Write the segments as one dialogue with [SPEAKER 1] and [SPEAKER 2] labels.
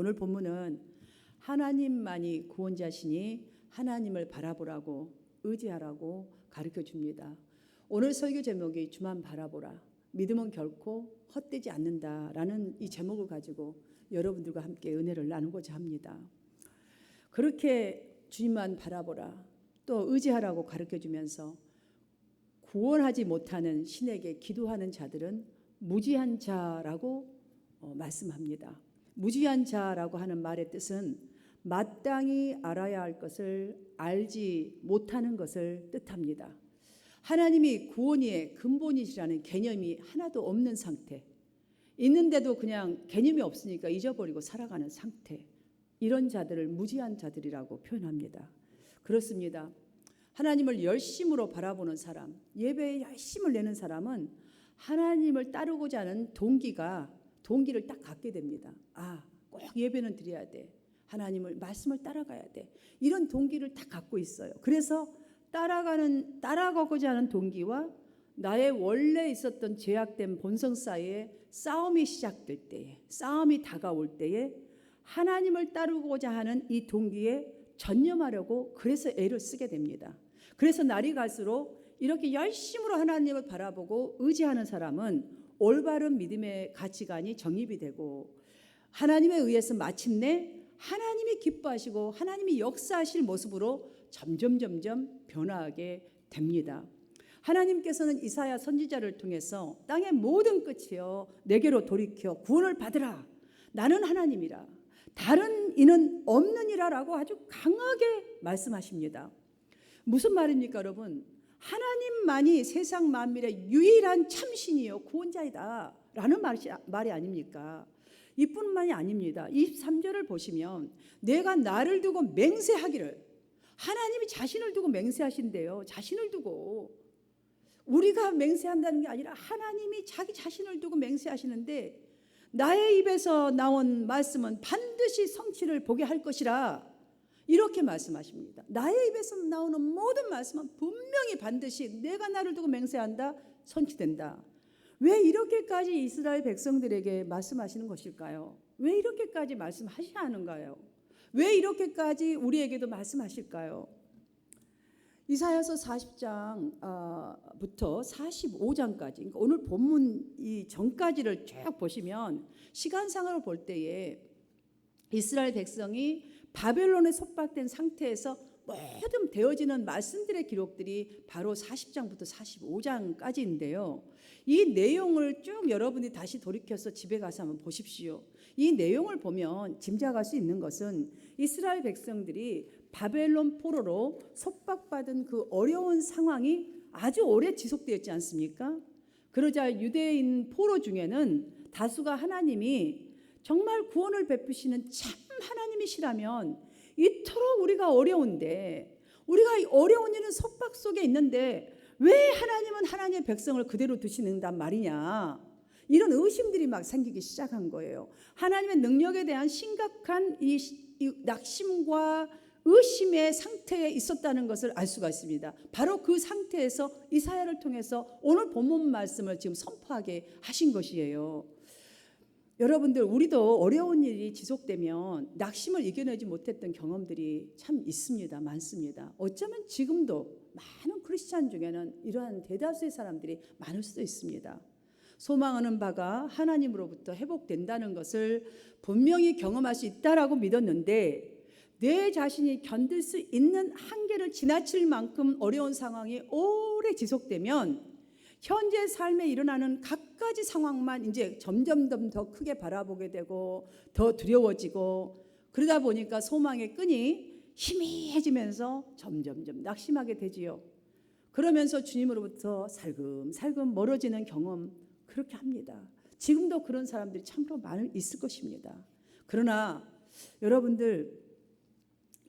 [SPEAKER 1] 오늘 본문은 하나님만이 구원자시니 하나님을 바라보라고 의지하라고 가르쳐 줍니다. 오늘 설교 제목이 주만 바라보라. 믿음은 결코 헛되지 않는다라는 이 제목을 가지고 여러분들과 함께 은혜를 나누고자 합니다. 그렇게 주님만 바라보라. 또 의지하라고 가르쳐 주면서 구원하지 못하는 신에게 기도하는 자들은 무지한 자라고 어, 말씀합니다. 무지한 자라고 하는 말의 뜻은 마땅히 알아야 할 것을 알지 못하는 것을 뜻합니다. 하나님이 구원의 근본이시라는 개념이 하나도 없는 상태. 있는데도 그냥 개념이 없으니까 잊어버리고 살아가는 상태. 이런 자들을 무지한 자들이라고 표현합니다. 그렇습니다. 하나님을 열심으로 바라보는 사람, 예배에 열심을 내는 사람은 하나님을 따르고자 하는 동기가 동기를 딱 갖게 됩니다. 아, 꼭 예배는 드려야 돼. 하나님을 말씀을 따라가야 돼. 이런 동기를 딱 갖고 있어요. 그래서 따라가는 따라가고자 하는 동기와 나의 원래 있었던 죄악된 본성 사이에 싸움이 시작될 때에 싸움이 다가올 때에 하나님을 따르고자 하는 이 동기에 전념하려고 그래서 애를 쓰게 됩니다. 그래서 날이 갈수록 이렇게 열심으로 하나님을 바라보고 의지하는 사람은 올바른 믿음의 가치관이 정립이 되고 하나님에 의해서 마침내 하나님이 기뻐하시고 하나님이 역사하실 모습으로 점점 점점 변화하게 됩니다. 하나님께서는 이사야 선지자를 통해서 땅의 모든 끝이요 내게로 돌이켜 구원을 받으라. 나는 하나님이라. 다른 이는 없느니라라고 아주 강하게 말씀하십니다. 무슨 말입니까, 여러분? 하나님만이 세상 만민의 유일한 참신이요 구원자이다 라는 말이, 말이 아닙니까? 이뿐만이 아닙니다. 23절을 보시면 내가 나를 두고 맹세하기를 하나님이 자신을 두고 맹세하신대요. 자신을 두고 우리가 맹세한다는 게 아니라 하나님이 자기 자신을 두고 맹세하시는데 나의 입에서 나온 말씀은 반드시 성취를 보게 할 것이라 이렇게 말씀하십니다. 나의 입에서 나오는 모든 말씀은 분명히 반드시 내가 나를 두고 맹세한다 성취된다. 왜 이렇게까지 이스라엘 백성들에게 말씀하시는 것일까요? 왜 이렇게까지 말씀하셔야 하는가요? 왜 이렇게까지 우리에게도 말씀하실까요? 이사야서 40장부터 45장까지 그러니까 오늘 본문 이 전까지를 쭉 보시면 시간상으로 볼 때에 이스라엘 백성이 바벨론에 속박된 상태에서 모든 되어지는 말씀들의 기록들이 바로 40장부터 45장까지인데요. 이 내용을 쭉 여러분이 다시 돌이켜서 집에 가서 한번 보십시오. 이 내용을 보면 짐작할 수 있는 것은 이스라엘 백성들이 바벨론 포로로 속박받은 그 어려운 상황이 아주 오래 지속되었지 않습니까? 그러자 유대인 포로 중에는 다수가 하나님이 정말 구원을 베푸시는 참 하나님이시라면 이토록 우리가 어려운데 우리가 어려운 일은 속박 속에 있는데 왜 하나님은 하나님의 백성을 그대로 두시는단 말이냐? 이런 의심들이 막 생기기 시작한 거예요. 하나님의 능력에 대한 심각한 이, 이 낙심과 의심의 상태에 있었다는 것을 알 수가 있습니다. 바로 그 상태에서 이사야를 통해서 오늘 본문 말씀을 지금 선포하게 하신 것이에요. 여러분들 우리도 어려운 일이 지속되면 낙심을 이겨내지 못했던 경험들이 참 있습니다. 많습니다. 어쩌면 지금도 많은 크리스찬 중에는 이러한 대다수의 사람들이 많을 수도 있습니다. 소망하는 바가 하나님으로부터 회복된다는 것을 분명히 경험할 수 있다라고 믿었는데 내 자신이 견딜 수 있는 한계를 지나칠 만큼 어려운 상황이 오래 지속되면 현재 삶에 일어나는 각가지 상황만 이제 점점점 더 크게 바라보게 되고 더 두려워지고 그러다 보니까 소망의 끈이 희미해지면서 점점점 낙심하게 되지요. 그러면서 주님으로부터 살금살금 멀어지는 경험 그렇게 합니다. 지금도 그런 사람들이 참으로 많이 있을 것입니다. 그러나 여러분들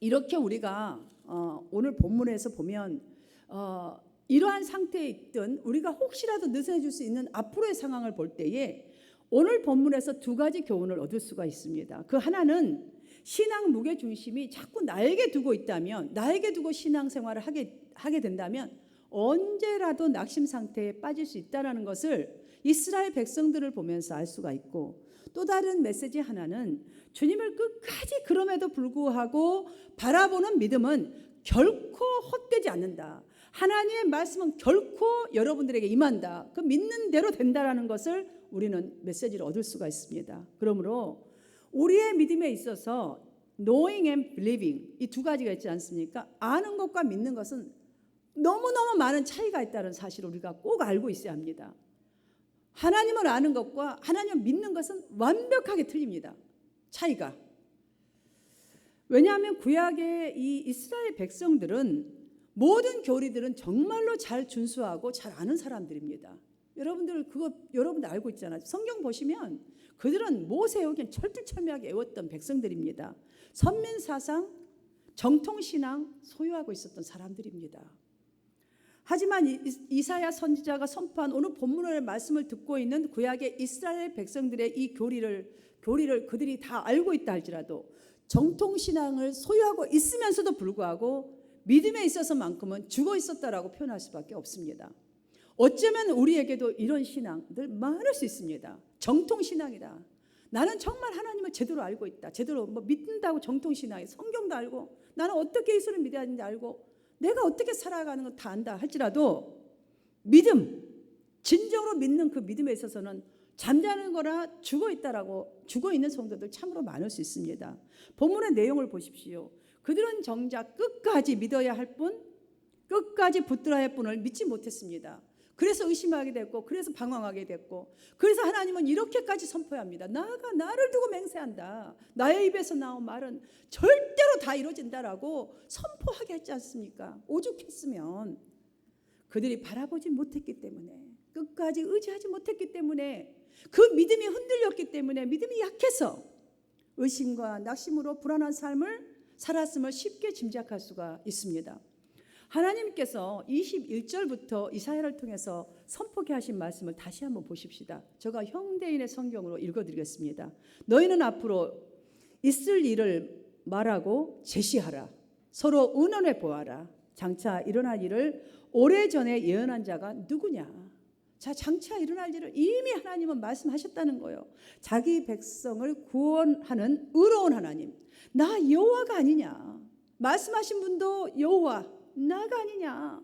[SPEAKER 1] 이렇게 우리가 어, 오늘 본문에서 보면 어, 이러한 상태에 있든 우리가 혹시라도 느슨해질 수 있는 앞으로의 상황을 볼 때에 오늘 본문에서 두 가지 교훈을 얻을 수가 있습니다. 그 하나는 신앙 무게 중심이 자꾸 나에게 두고 있다면 나에게 두고 신앙 생활을 하게 하게 된다면 언제라도 낙심 상태에 빠질 수 있다라는 것을 이스라엘 백성들을 보면서 알 수가 있고 또 다른 메시지 하나는 주님을 끝까지 그럼에도 불구하고 바라보는 믿음은 결코 헛되지 않는다. 하나님의 말씀은 결코 여러분들에게 임한다. 그 믿는 대로 된다라는 것을 우리는 메시지를 얻을 수가 있습니다. 그러므로 우리의 믿음에 있어서 knowing and believing 이 두 가지가 있지 않습니까? 아는 것과 믿는 것은 너무너무 많은 차이가 있다는 사실을 우리가 꼭 알고 있어야 합니다. 하나님을 아는 것과 하나님을 믿는 것은 완벽하게 틀립니다. 차이가. 왜냐하면 구약의 이 이스라엘 백성들은 모든 교리들은 정말로 잘 준수하고 잘 아는 사람들입니다. 여러분들 그거 여러분들 알고 있잖아요. 성경 보시면 그들은 모세에게 철두철미하게 애웠던 백성들입니다. 선민 사상, 정통 신앙 소유하고 있었던 사람들입니다. 하지만 이- 이사야 선지자가 선포한 오늘 본문의 말씀을 듣고 있는 구약의 이스라엘 백성들의 이 교리를 교리를 그들이 다 알고 있다 할지라도 정통 신앙을 소유하고 있으면서도 불구하고 믿음에 있어서만큼은 죽어 있었다라고 표현할 수밖에 없습니다. 어쩌면 우리에게도 이런 신앙들 많을 수 있습니다. 정통 신앙이다. 나는 정말 하나님을 제대로 알고 있다. 제대로 뭐 믿는다고 정통 신앙이 성경도 알고 나는 어떻게 예수를 믿어야 하는지 알고 내가 어떻게 살아가는 건 다 안다 할지라도 믿음 진정으로 믿는 그 믿음에 있어서는 잠자는 거나 죽어 있다라고 죽어 있는 성도들 참으로 많을 수 있습니다. 본문의 내용을 보십시오. 그들은 정작 끝까지 믿어야 할 뿐, 끝까지 붙들어야 할 뿐을 믿지 못했습니다. 그래서 의심하게 됐고, 그래서 방황하게 됐고, 그래서 하나님은 이렇게까지 선포합니다. 나가 나를 두고 맹세한다. 나의 입에서 나온 말은 절대로 다 이루어진다라고 선포하게 했지 않습니까? 오죽했으면 그들이 바라보지 못했기 때문에, 끝까지 의지하지 못했기 때문에, 그 믿음이 흔들렸기 때문에, 믿음이 약해서 의심과 낙심으로 불안한 삶을 살았음을 쉽게 짐작할 수가 있습니다. 하나님께서 21절부터 이사야를 통해서 선포케 하신 말씀을 다시 한번 보십시다. 제가 형대인의 성경으로 읽어드리겠습니다. 너희는 앞으로 있을 일을 말하고 제시하라. 서로 의논해 보아라. 장차 일어날 일을 오래전에 예언한 자가 누구냐? 자, 장차 일어날 일을 이미 하나님은 말씀하셨다는 거예요. 자기 백성을 구원하는 의로운 하나님. 나 여호와가 아니냐? 말씀하신 분도 여호와 나가 아니냐?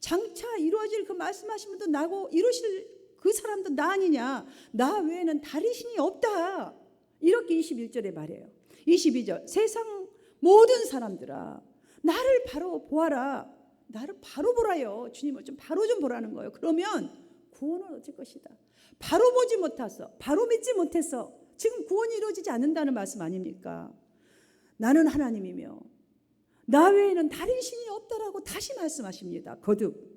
[SPEAKER 1] 장차 이루어질 그 말씀하신 분도 나고 이루실 그 사람도 나 아니냐? 나 외에는 다른 신이 없다. 이렇게 21절에 말해요. 22절 세상 모든 사람들아 나를 바로 보아라. 나를 바로 보라요. 주님을 좀 바로 좀 보라는 거예요. 그러면 구원을 얻을 것이다. 바로 보지 못해서 바로 믿지 못해서 지금 구원이 이루어지지 않는다는 말씀 아닙니까? 나는 하나님이며 나 외에는 다른 신이 없다라고 다시 말씀하십니다. 거듭.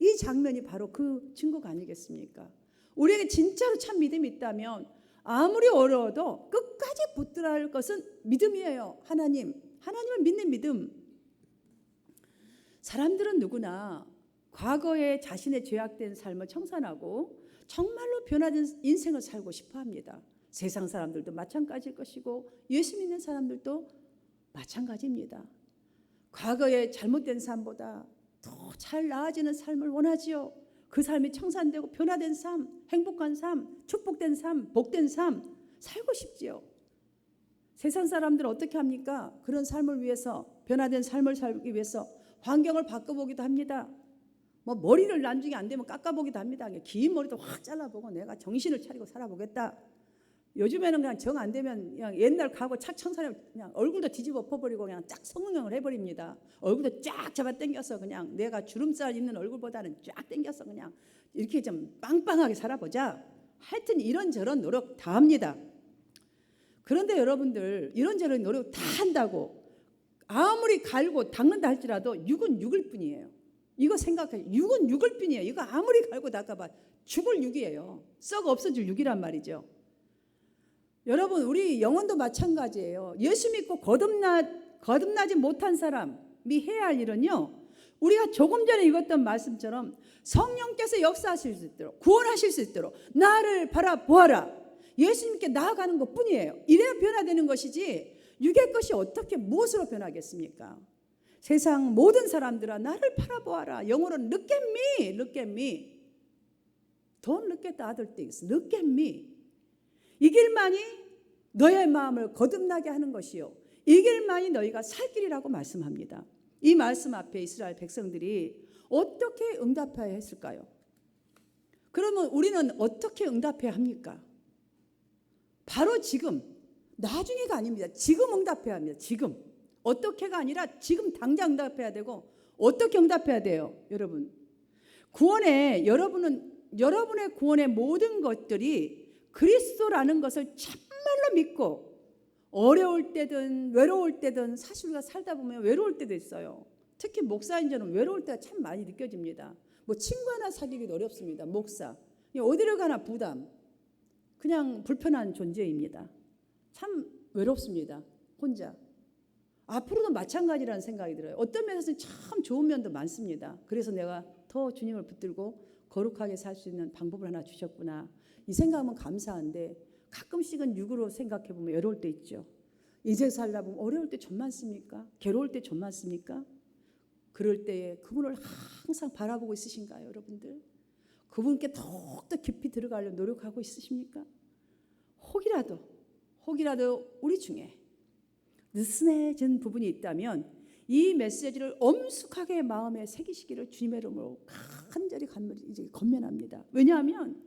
[SPEAKER 1] 이 장면이 바로 그 증거가 아니겠습니까? 우리에게 진짜로 참 믿음이 있다면 아무리 어려워도 끝까지 붙들어야 할 것은 믿음이에요. 하나님. 하나님을 믿는 믿음. 사람들은 누구나 과거에 자신의 죄악된 삶을 청산하고 정말로 변화된 인생을 살고 싶어 합니다. 세상 사람들도 마찬가지일 것이고 예수 믿는 사람들도 마찬가지입니다. 과거의 잘못된 삶보다 더 잘 나아지는 삶을 원하지요. 그 삶이 청산되고 변화된 삶, 행복한 삶, 축복된 삶, 복된 삶 살고 싶지요. 세상 사람들은 어떻게 합니까? 그런 삶을 위해서 변화된 삶을 살기 위해서 환경을 바꿔보기도 합니다. 뭐 머리를 나중에 안 되면 깎아보기도 합니다. 긴 머리도 확 잘라보고 내가 정신을 차리고 살아보겠다. 요즘에는 그냥 정 안 되면 그냥 옛날 가고 착 청산해 그냥 얼굴도 뒤집어 엎어버리고 그냥 쫙 성형을 해버립니다. 얼굴도 쫙 잡아 당겨서 그냥 내가 주름살 있는 얼굴보다는 쫙 당겨서 그냥 이렇게 좀 빵빵하게 살아보자. 하여튼 이런저런 노력 다 합니다. 그런데 여러분들 이런저런 노력 다 한다고 아무리 갈고 닦는다 할지라도 육은 육일 뿐이에요. 이거 생각해. 육은 육일 뿐이에요. 이거 아무리 갈고 닦아봐 죽을 육이에요. 썩 없어질 육이란 말이죠. 여러분 우리 영혼도 마찬가지예요. 예수 믿고 거듭나 거듭나지 못한 사람이 해야 할 일은요. 우리가 조금 전에 읽었던 말씀처럼 성령께서 역사하실 수 있도록 구원하실 수 있도록 나를 바라보아라. 예수님께 나아가는 것 뿐이에요. 이래야 변화되는 것이지 육의 것이 어떻게 무엇으로 변하겠습니까? 세상 모든 사람들아 나를 바라보아라. 영어로는 look at me, look at me. Don't look at the other things. Look at me. 이 길만이 너의 마음을 거듭나게 하는 것이요. 이 길만이 너희가 살 길이라고 말씀합니다. 이 말씀 앞에 이스라엘 백성들이 어떻게 응답해야 했을까요? 그러면 우리는 어떻게 응답해야 합니까? 바로 지금, 나중에가 아닙니다. 지금 응답해야 합니다. 지금. 어떻게가 아니라 지금 당장 응답해야 되고, 어떻게 응답해야 돼요, 여러분? 구원에, 여러분은, 여러분의 구원의 모든 것들이 그리스도라는 것을 참말로 믿고, 어려울 때든 외로울 때든 사실 우리가 살다 보면 외로울 때도 있어요. 특히 목사인 저는 외로울 때가 참 많이 느껴집니다. 뭐 친구 하나 사귀기도 어렵습니다. 목사. 어디를 가나 부담. 그냥 불편한 존재입니다. 참 외롭습니다. 혼자. 앞으로도 마찬가지라는 생각이 들어요. 어떤 면에서는 참 좋은 면도 많습니다. 그래서 내가 더 주님을 붙들고 거룩하게 살 수 있는 방법을 하나 주셨구나. 이 생각하면 감사한데 가끔씩은 육으로 생각해 보면 외로울 때 있죠. 이제 살다 보면 어려울 때 좀 많습니까? 괴로울 때 좀 많습니까? 그럴 때에 그분을 항상 바라보고 있으신가요, 여러분들? 그분께 더욱더 깊이 들어가려고 노력하고 있으십니까? 혹이라도, 혹이라도 우리 중에 느슨해진 부분이 있다면 이 메시지를 엄숙하게 마음에 새기시기를 주님의 이름으로 간절히 건면합니다. 왜냐하면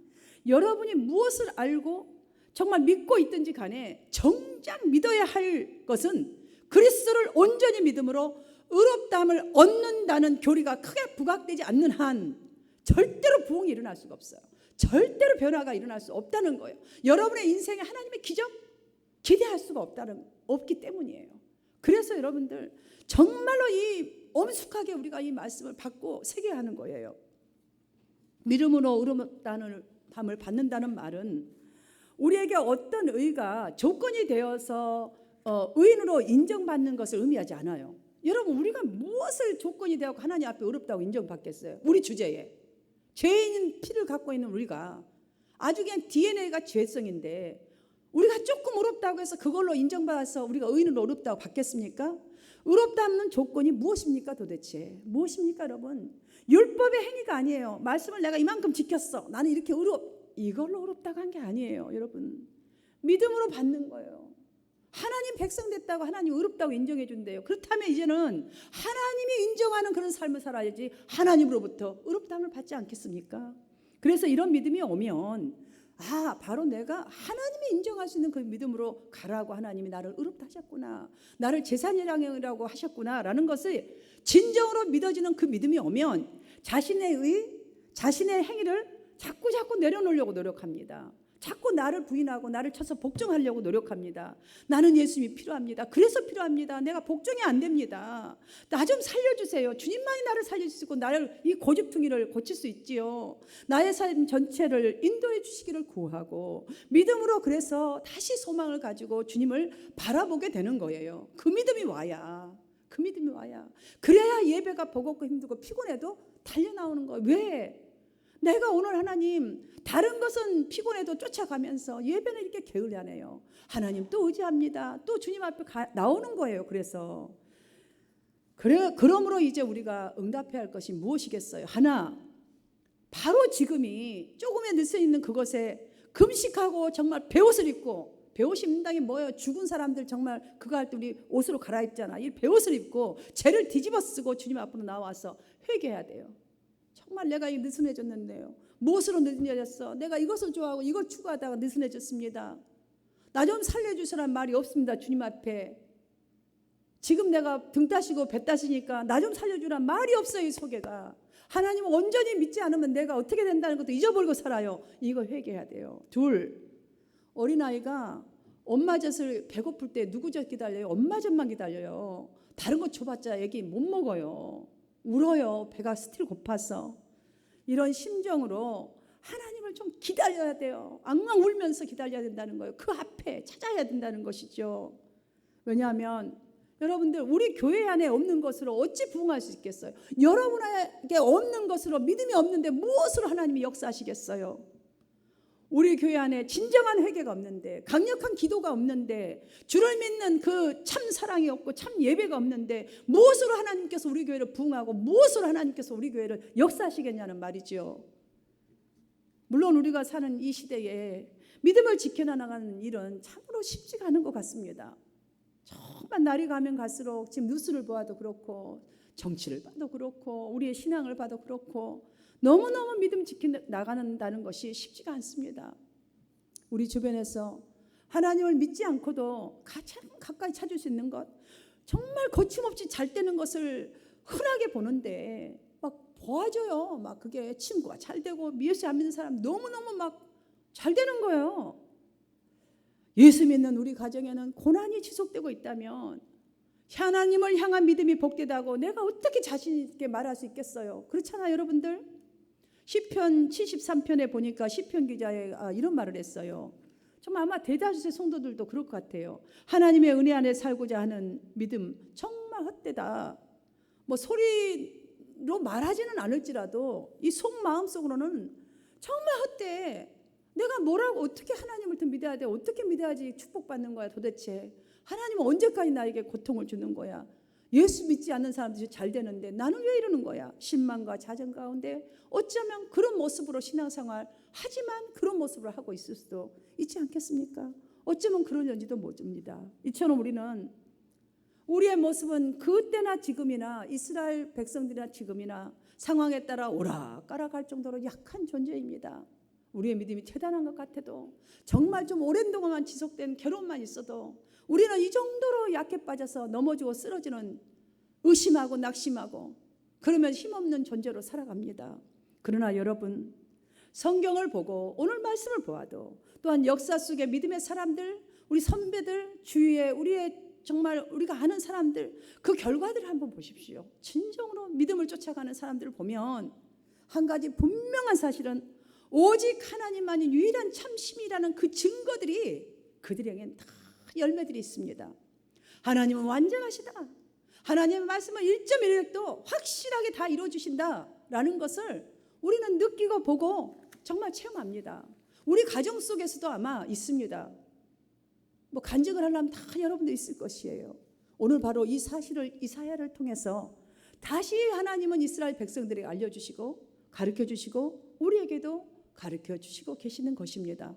[SPEAKER 1] 여러분이 무엇을 알고 정말 믿고 있든지 간에 정작 믿어야 할 것은 그리스도를 온전히 믿음으로 의롭다함을 얻는다는 교리가 크게 부각되지 않는 한 절대로 부흥이 일어날 수가 없어요. 절대로 변화가 일어날 수 없다는 거예요. 여러분의 인생에 하나님의 기적 기대할 수가 없다는 없기 때문이에요. 그래서 여러분들 정말로 이 엄숙하게 우리가 이 말씀을 받고 새겨야 하는 거예요. 믿음으로 의롭다는 밤을 받는다는 말은 우리에게 어떤 의가 조건이 되어서 어, 의인으로 인정받는 것을 의미하지 않아요. 여러분 우리가 무엇을 조건이 되어 하나님 앞에 어렵다고 인정받겠어요? 우리 주제에 죄인 피를 갖고 있는 우리가 아주 그냥 DNA가 죄성인데 우리가 조금 어렵다고 해서 그걸로 인정받아서 우리가 의인으로 어렵다고 받겠습니까? 의롭다는 조건이 무엇입니까 도대체? 무엇입니까 여러분? 율법의 행위가 아니에요. 말씀을 내가 이만큼 지켰어. 나는 이렇게 의롭 이걸로 어렵다고 한 게 아니에요, 여러분. 믿음으로 받는 거예요. 하나님 백성 됐다고 하나님 의롭다고 인정해 준대요. 그렇다면 이제는 하나님이 인정하는 그런 삶을 살아야지 하나님으로부터 의롭다함을 받지 않겠습니까? 그래서 이런 믿음이 오면 아, 바로 내가 하나님이 있는 그 믿음으로 가라고 하나님이 나를 의롭다 하셨구나. 나를 재산이라고 하셨구나라는 것을 진정으로 믿어지는 그 믿음이 오면 자신의 의, 자신의 행위를 자꾸 자꾸 내려놓으려고 노력합니다. 자꾸 나를 부인하고 나를 쳐서 복종하려고 노력합니다. 나는 예수님이 필요합니다. 그래서 필요합니다. 내가 복종이 안 됩니다. 나 좀 살려주세요. 주님만이 나를 살려주시고 나를 이 고집퉁이를 고칠 수 있지요. 나의 삶 전체를 인도해 주시기를 구하고 믿음으로 그래서 다시 소망을 가지고 주님을 바라보게 되는 거예요. 그 믿음이 와야. 그 믿음이 와야. 그래야 예배가 버겁고 힘들고 피곤해도 달려 나오는 거예요. 왜? 내가 오늘 하나님 다른 것은 피곤해도 쫓아가면서 예배는 이렇게 게을리하네요. 하나님 또 의지합니다. 또 주님 앞에 가, 나오는 거예요. 그래서 그래 그러므로 이제 우리가 응답해야 할 것이 무엇이겠어요? 하나 바로 지금이 조금의 늦어 있는 그것에 금식하고 정말 배옷을 입고 배옷 입는다는 게 뭐예요? 죽은 사람들 정말 그거 할 때 우리 옷으로 갈아입잖아. 이 배옷을 입고 죄를 뒤집어 쓰고 주님 앞으로 나와서 회개해야 돼요. 정말 내가 이 느슨해졌는데요. 무엇으로 느슨해졌어? 내가 이것을 좋아하고 이걸 추구하다가 느슨해졌습니다. 나 좀 살려주시란 말이 없습니다. 주님 앞에. 지금 내가 등 따시고 배 따시니까 나 좀 살려주란 말이 없어요. 이 소개가. 하나님 온전히 믿지 않으면 내가 어떻게 된다는 것도 잊어버리고 살아요. 이거 회개해야 돼요. 둘, 어린아이가 엄마 젖을 배고플 때 누구 젖 기다려요? 엄마 젖만 기다려요. 다른 거 줘봤자 애기 못 먹어요. 울어요. 배가 스틸 고파서. 이런 심정으로 하나님을 좀 기다려야 돼요. 앙앙 울면서 기다려야 된다는 거예요. 그 앞에 찾아야 된다는 것이죠. 왜냐하면 여러분들 우리 교회 안에 없는 것으로 어찌 부응할 수 있겠어요? 여러분에게 없는 것으로 믿음이 없는데 무엇으로 하나님이 역사하시겠어요? 우리 교회 안에 진정한 회개가 없는데 강력한 기도가 없는데 주를 믿는 그 참 사랑이 없고 참 예배가 없는데 무엇으로 하나님께서 우리 교회를 부흥하고 무엇으로 하나님께서 우리 교회를 역사하시겠냐는 말이죠. 물론 우리가 사는 이 시대에 믿음을 지켜나가는 일은 참으로 쉽지가 않은 것 같습니다. 정말 날이 가면 갈수록 지금 뉴스를 보아도 그렇고 정치를 봐도 그렇고 우리의 신앙을 봐도 그렇고 너무너무 믿음 지켜 나가는다는 것이 쉽지가 않습니다. 우리 주변에서 하나님을 믿지 않고도 가장 가까이 찾을 수 있는 것 정말 거침없이 잘 되는 것을 흔하게 보는데 막 도와줘요. 막 그게 친구가 잘 되고 예수 안 믿는 사람 너무너무 막 잘 되는 거예요. 예수 믿는 우리 가정에는 고난이 지속되고 있다면 하나님을 향한 믿음이 복되다고 내가 어떻게 자신 있게 말할 수 있겠어요? 그렇잖아요, 여러분들. 시편 73편에 보니까 시편 기자가 이런 말을 했어요. 정말 아마 대다수의 성도들도 그럴 것 같아요. 하나님의 은혜 안에 살고자 하는 믿음 정말 헛되다. 뭐 소리로 말하지는 않을지라도 이 속 마음 속으로는 정말 헛돼. 내가 뭐라고 어떻게 하나님을 더 믿어야 돼? 어떻게 믿어야지 축복받는 거야 도대체? 하나님은 언제까지 나에게 고통을 주는 거야? 예수 믿지 않는 사람들이 잘 되는데 나는 왜 이러는 거야? 신망과 자정 가운데 어쩌면 그런 모습으로 신앙생활 하지만 그런 모습을 하고 있을 수도 있지 않겠습니까? 어쩌면 그런지도 모릅니다. 이처럼 우리는 우리의 모습은 그때나 지금이나 이스라엘 백성들이나 지금이나 상황에 따라 오락가락할 정도로 약한 존재입니다. 우리의 믿음이 대단한 것 같아도 정말 좀 오랜 동안만 지속된 괴로움만 있어도 우리는 이 정도로 약해 빠져서 넘어지고 쓰러지는 의심하고 낙심하고 그러면 힘없는 존재로 살아갑니다. 그러나 여러분 성경을 보고 오늘 말씀을 보아도 또한 역사 속의 믿음의 사람들 우리 선배들 주위에 우리의 정말 우리가 아는 사람들 그 결과들을 한번 보십시오. 진정으로 믿음을 쫓아가는 사람들을 보면 한 가지 분명한 사실은 오직 하나님만이 유일한 참심이라는 그 증거들이 그들에겐 다 열매들이 있습니다. 하나님은 완전하시다. 하나님의 말씀은 1.1획도 확실하게 다 이루어 주신다라는 것을 우리는 느끼고 보고 정말 체험합니다. 우리 가정 속에서도 아마 있습니다. 뭐 간증을 하려면 다 여러분도 있을 것이에요. 오늘 바로 이 사실을 이사야를 통해서 다시 하나님은 이스라엘 백성들에게 알려 주시고 가르쳐 주시고 우리에게도 가르쳐 주시고 계시는 것입니다.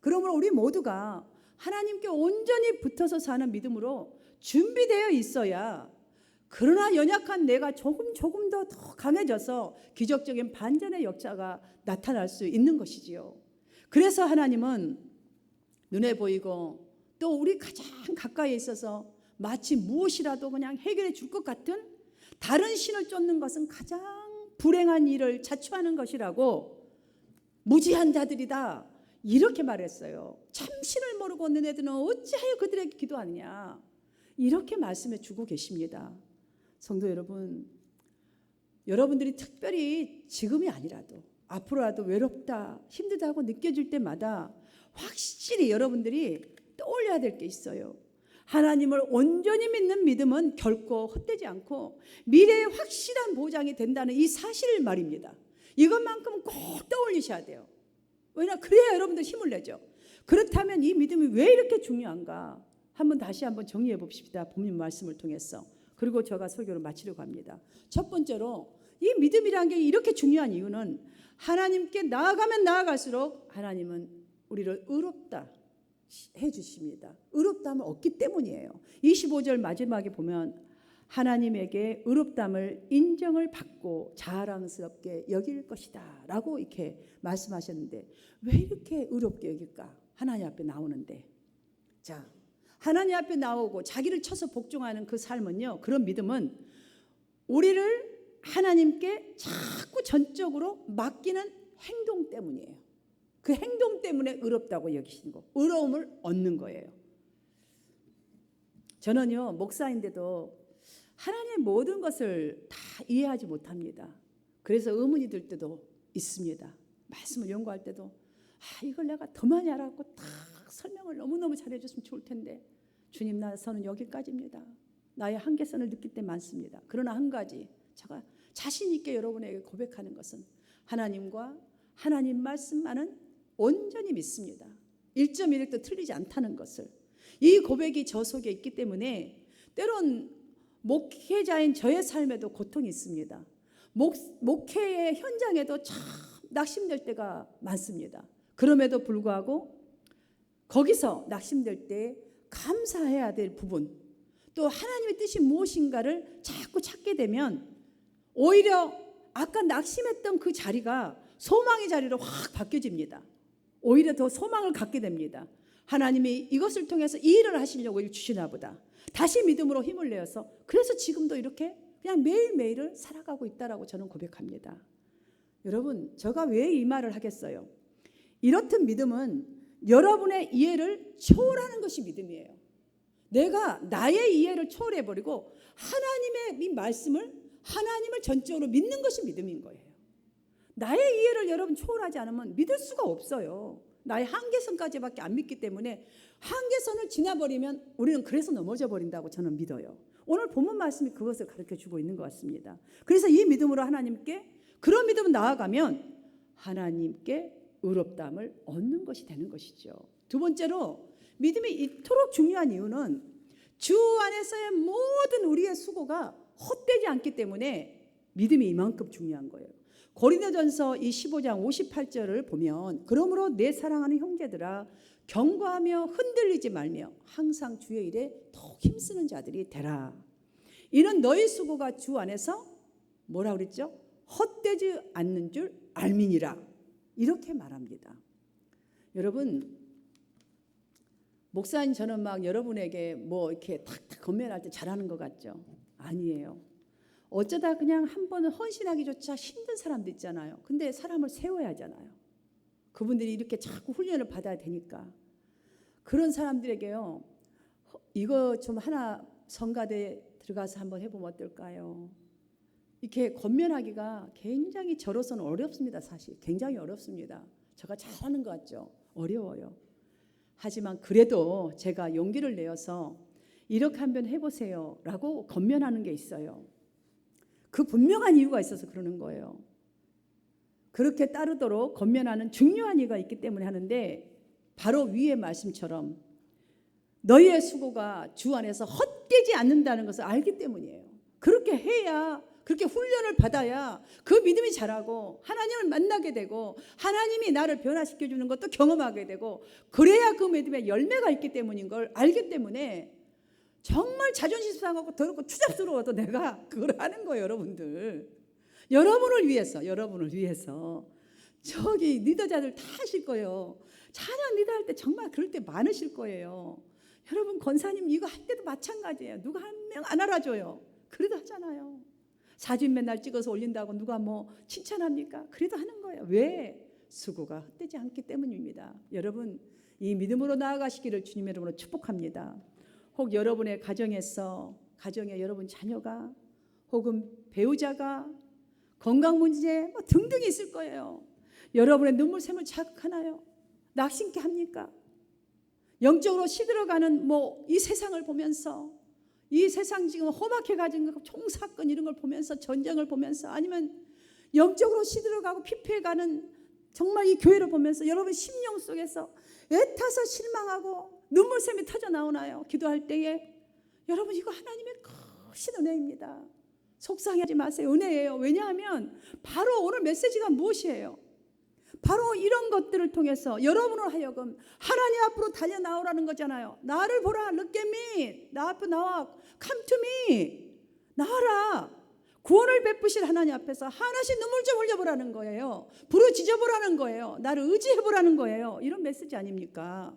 [SPEAKER 1] 그러므로 우리 모두가 하나님께 온전히 붙어서 사는 믿음으로 준비되어 있어야 그러나 연약한 내가 조금 조금 더, 더 강해져서 기적적인 반전의 역사가 나타날 수 있는 것이지요. 그래서 하나님은 눈에 보이고 또 우리 가장 가까이 있어서 마치 무엇이라도 그냥 해결해 줄 것 같은 다른 신을 쫓는 것은 가장 불행한 일을 자초하는 것이라고 무지한 자들이다. 이렇게 말했어요. 참신을 모르고 너네들은 어찌하여 그들에게 기도하느냐. 이렇게 말씀해 주고 계십니다. 성도 여러분, 여러분들이 특별히 지금이 아니라도 앞으로라도 외롭다, 힘들다고 느껴질 때마다 확실히 여러분들이 떠올려야 될 게 있어요. 하나님을 온전히 믿는 믿음은 결코 헛되지 않고 미래의 확실한 보장이 된다는 이 사실을 말입니다. 이것만큼 꼭 떠올리셔야 돼요. 왜냐 그래야 여러분들 힘을 내죠. 그렇다면 이 믿음이 왜 이렇게 중요한가? 한번 다시 한번 정리해 봅시다. 본문 말씀을 통해서. 그리고 제가 설교를 마치려고 합니다. 첫 번째로 이 믿음이라는 게 이렇게 중요한 이유는 하나님께 나아가면 나아갈수록 하나님은 우리를 의롭다 해 주십니다. 의롭담을 얻기 때문이에요. 25절 마지막에 보면 하나님에게 의롭담을 인정을 받고 자랑스럽게 여길 것이다 라고 이렇게 말씀하셨는데 왜 이렇게 의롭게 여길까? 하나님 앞에 나오는데. 자, 하나님 앞에 나오고 자기를 쳐서 복종하는 그 삶은요. 그런 믿음은 우리를 하나님께 자꾸 전적으로 맡기는 행동 때문이에요. 그 행동 때문에 의롭다고 여기시는 거. 의로움을 얻는 거예요. 저는요, 목사인데도 하나님의 모든 것을 다 이해하지 못합니다. 그래서 의문이 들 때도 있습니다. 말씀을 연구할 때도 아, 이걸 내가 더 많이 알아갖고 딱 설명을 너무너무 잘해줬으면 좋을 텐데 주님 나서는 여기까지입니다. 나의 한계선을 느낄 때 많습니다. 그러나 한 가지 제가 자신 있게 여러분에게 고백하는 것은 하나님과 하나님 말씀만은 온전히 믿습니다. 1.1획도 틀리지 않다는 것을 이 고백이 저 속에 있기 때문에 때론 목회자인 저의 삶에도 고통이 있습니다. 목, 목회의 현장에도 참 낙심될 때가 많습니다. 그럼에도 불구하고 거기서 낙심될 때 감사해야 될 부분 또 하나님의 뜻이 무엇인가를 자꾸 찾게 되면 오히려 아까 낙심했던 그 자리가 소망의 자리로 확 바뀌어집니다. 오히려 더 소망을 갖게 됩니다. 하나님이 이것을 통해서 이 일을 하시려고 일 주시나 보다. 다시 믿음으로 힘을 내어서 그래서 지금도 이렇게 그냥 매일매일을 살아가고 있다라고 저는 고백합니다. 여러분, 제가 왜 이 말을 하겠어요? 이렇듯 믿음은 여러분의 이해를 초월하는 것이 믿음이에요. 내가 나의 이해를 초월해 버리고 하나님의 이 말씀을 하나님을 전적으로 믿는 것이 믿음인 거예요. 나의 이해를 여러분 초월하지 않으면 믿을 수가 없어요. 나의 한계선까지밖에 안 믿기 때문에 한계선을 지나버리면 우리는 그래서 넘어져 버린다고 저는 믿어요. 오늘 본문 말씀이 그것을 가르쳐 주고 있는 것 같습니다. 그래서 이 믿음으로 하나님께 그런 믿음 나아가면 하나님께 의롭담을 얻는 것이 되는 것이죠. 두 번째로 믿음이 이토록 중요한 이유는 주 안에서의 모든 우리의 수고가 헛되지 않기 때문에 믿음이 이만큼 중요한 거예요. 고린도전서 이 15장 58절을 보면 그러므로 내 사랑하는 형제들아 경고하며 흔들리지 말며 항상 주의 일에 더 힘쓰는 자들이 되라. 이는 너희 수고가 주 안에서 뭐라 그랬죠? 헛되지 않는 줄 알미니라. 이렇게 말합니다. 여러분 목사님 저는 막 여러분에게 뭐 이렇게 탁탁 건면할 때 잘하는 것 같죠? 아니에요. 어쩌다 그냥 한 번은 헌신하기조차 힘든 사람도 있잖아요. 근데 사람을 세워야 하잖아요. 그분들이 이렇게 자꾸 훈련을 받아야 되니까. 그런 사람들에게요. 이거 좀 하나 성가대 들어가서 한번 해보면 어떨까요? 이렇게 건면하기가 굉장히 저로서는 어렵습니다. 사실 굉장히 어렵습니다. 제가 잘하는 것 같죠? 어려워요. 하지만 그래도 제가 용기를 내어서 이렇게 한번 해보세요 라고 건면하는 게 있어요. 그 분명한 이유가 있어서 그러는 거예요. 그렇게 따르도록 건면하는 중요한 이유가 있기 때문에 하는데 바로 위의 말씀처럼 너희의 수고가 주 안에서 헛되지 않는다는 것을 알기 때문이에요. 그렇게 해야 그렇게 훈련을 받아야 그 믿음이 자라고 하나님을 만나게 되고 하나님이 나를 변화시켜 주는 것도 경험하게 되고 그래야 그 믿음에 열매가 있기 때문인 걸 알기 때문에 정말 자존심 상하고 더럽고 추잡스러워도 내가 그걸 하는 거예요, 여러분들. 여러분을 위해서, 여러분을 위해서. 저기 리더자들 다 하실 거예요. 찬양 리더 할 때 정말 그럴 때 많으실 거예요. 여러분 권사님 이거 할 때도 마찬가지예요. 누가 한 명 안 알아줘요. 그래도 하잖아요. 사진 맨날 찍어서 올린다고 누가 뭐 칭찬합니까? 그래도 하는 거예요. 왜? 수고가 헛되지 않기 때문입니다. 여러분 이 믿음으로 나아가시기를 주님의 이름으로 축복합니다. 혹 여러분의 가정에서 가정에 여러분 자녀가 혹은 배우자가 건강 문제 뭐 등등 있을 거예요. 여러분의 눈물샘을 자극하나요? 낙심케 합니까? 영적으로 시들어가는 뭐 이 세상을 보면서 이 세상 지금 험악해 가진 총사건 이런 걸 보면서 전쟁을 보면서 아니면 영적으로 시들어가고 피폐해가는 정말 이 교회를 보면서 여러분 심령 속에서 애타서 실망하고 눈물샘이 터져 나오나요? 기도할 때에 여러분 이거 하나님의 크신 은혜입니다. 속상해하지 마세요. 은혜예요. 왜냐하면 바로 오늘 메시지가 무엇이에요? 바로 이런 것들을 통해서 여러분을 하여금 하나님 앞으로 달려 나오라는 거잖아요. 나를 보라, look at. 나 앞에 나와, come to me. 나와라. 구원을 베푸실 하나님 앞에서 하나씩 눈물 좀 흘려보라는 거예요. 부르짖어 보라는 거예요. 나를 의지해 보라는 거예요. 이런 메시지 아닙니까?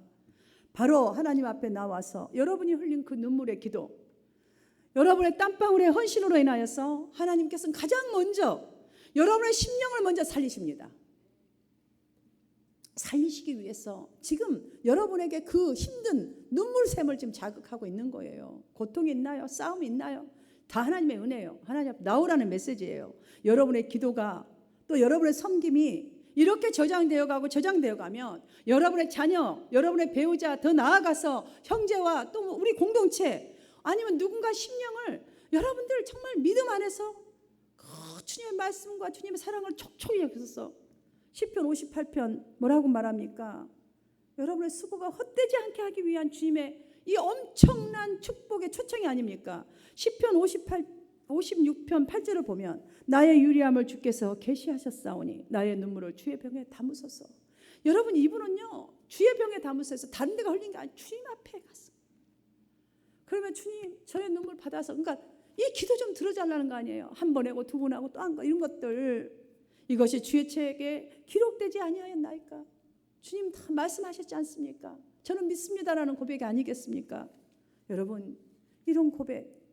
[SPEAKER 1] 바로 하나님 앞에 나와서 여러분이 흘린 그 눈물의 기도, 여러분의 땀방울의 헌신으로 인하여서 하나님께서는 가장 먼저 여러분의 심령을 먼저 살리십니다. 살리시기 위해서 지금 여러분에게 그 힘든 눈물샘을 지금 자극하고 있는 거예요. 고통이 있나요? 싸움이 있나요? 다 하나님의 은혜예요. 하나님 앞 나오라는 메시지예요. 여러분의 기도가 또 여러분의 섬김이 이렇게 저장되어 가고 저장되어 가면 여러분의 자녀, 여러분의 배우자 더 나아가서 형제와 또 우리 공동체 아니면 누군가 심령을 여러분들 정말 믿음 안에서 그 주님의 말씀과 주님의 사랑을 촉촉히 여기서 10편 58편 뭐라고 말합니까? 여러분의 수고가 헛되지 않게 하기 위한 주님의 이 엄청난 축복의 초청이 아닙니까? 10편 58 56편 8절을 보면 나의 유리함을 주께서 계시하셨사오니 나의 눈물을 주의 병에 담으소서. 여러분 이분은요 주의 병에 담으셔서 다른 데가 흘린 게 아니라 주님 앞에 갔어. 그러면 주님 저의 눈물 받아서 그러니까 이 기도 좀 들어달라는 거 아니에요. 한 번 하고 두 번 하고 또 한 거 이런 것들 이것이 주의 책에 기록되지 아니하였나이까? 주님 다 말씀하셨지 않습니까? 저는 믿습니다라는 고백이 아니겠습니까? 여러분 이런 고백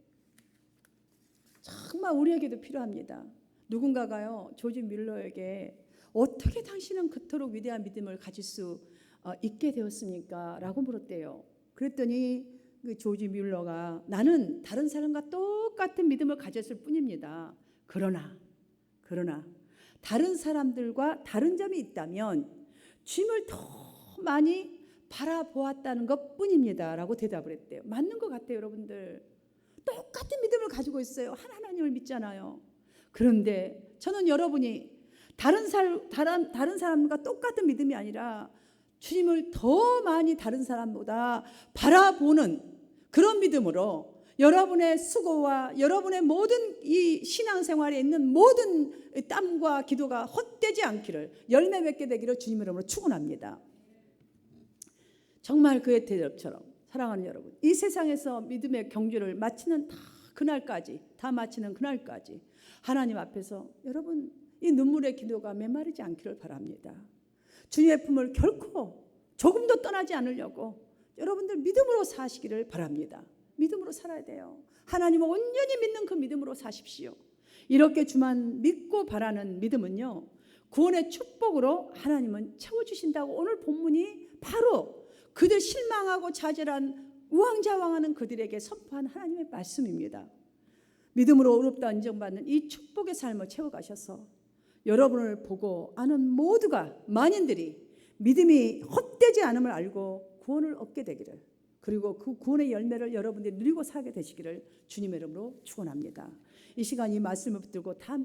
[SPEAKER 1] 정말 우리에게도 필요합니다. 누군가가요 조지 밀러에게 어떻게 당신은 그토록 위대한 믿음을 가질 수 어, 있게 되었습니까? 라고 물었대요. 그랬더니 그 조지 밀러가 나는 다른 사람과 똑같은 믿음을 가졌을 뿐입니다. 그러나 그러나 다른 사람들과 다른 점이 있다면 주님을 더 많이 바라보았다는 것 뿐입니다 라고 대답을 했대요. 맞는 것 같아요, 여러분들. 똑같은 믿음을 가지고 있어요. 한 하나님을 믿잖아요. 그런데 저는 여러분이 다른 살 다른 다른 사람과 똑같은 믿음이 아니라 주님을 더 많이 다른 사람보다 바라보는 그런 믿음으로 여러분의 수고와 여러분의 모든 이 신앙생활에 있는 모든 땀과 기도가 헛되지 않기를 열매 맺게 되기를 주님 이름으로 축원합니다. 정말 그의 대접처럼 사랑하는 여러분, 이 세상에서 믿음의 경주를 마치는 다 그날까지 다 마치는 그날까지 하나님 앞에서 여러분 이 눈물의 기도가 메마르지 않기를 바랍니다. 주님의 품을 결코 조금도 떠나지 않으려고 여러분들 믿음으로 사시기를 바랍니다. 믿음으로 살아야 돼요. 하나님을 온전히 믿는 그 믿음으로 사십시오. 이렇게 주만 믿고 바라는 믿음은요. 구원의 축복으로 하나님은 채워주신다고 오늘 본문이 바로 그들 실망하고 좌절한 우왕좌왕하는 그들에게 선포한 하나님의 말씀입니다. 믿음으로 어렵다 인정받는 이 축복의 삶을 채워가셔서 여러분을 보고 아는 모두가 만인들이 믿음이 헛되지 않음을 알고 구원을 얻게 되기를 그리고 그 구원의 열매를 여러분들이 누리고 살게 되시기를 주님의 이름으로 축원합니다. 이 시간 이 말씀을 붙들고 다